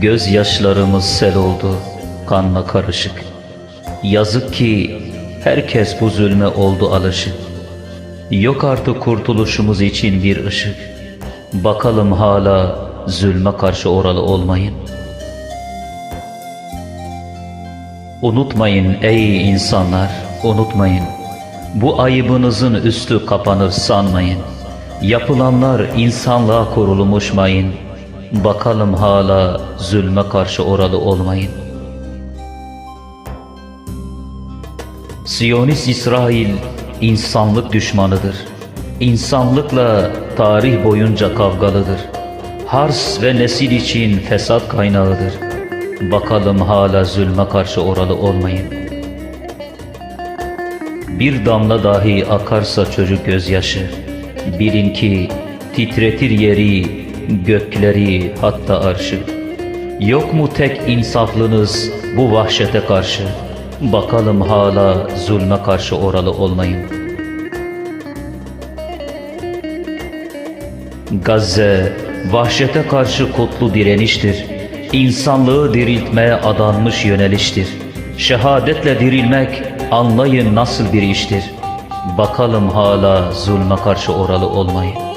Gözyaşlarımız sel oldu, kanla karışık. Yazık ki herkes bu zulme oldu alışık. Yok artık kurtuluşumuz için bir ışık. Bakalım hala zulme karşı oralı olmayın. Unutmayın ey insanlar, unutmayın. Bu ayıbınızın üstü kapanır sanmayın. Yapılanlar insanlığa korulmuş mayın. Bakalım hala zulme karşı oralı olmayın. Siyonist İsrail insanlık düşmanıdır. İnsanlıkla tarih boyunca kavgalıdır. Hars ve nesil için fesat kaynağıdır. Bakalım hala zulme karşı oralı olmayın. Bir damla dahi akarsa çocuk gözyaşı, bilin ki titretir yeri, gökleri hatta arşı. Yok mu tek insaflınız bu vahşete karşı? Bakalım hala zulme karşı oralı olmayın. Gazze vahşete karşı kutlu direniştir. İnsanlığı diriltmeye adanmış yöneliştir. Şehadetle dirilmek anlayın nasıl bir iştir. Bakalım hala zulme karşı oralı olmayın.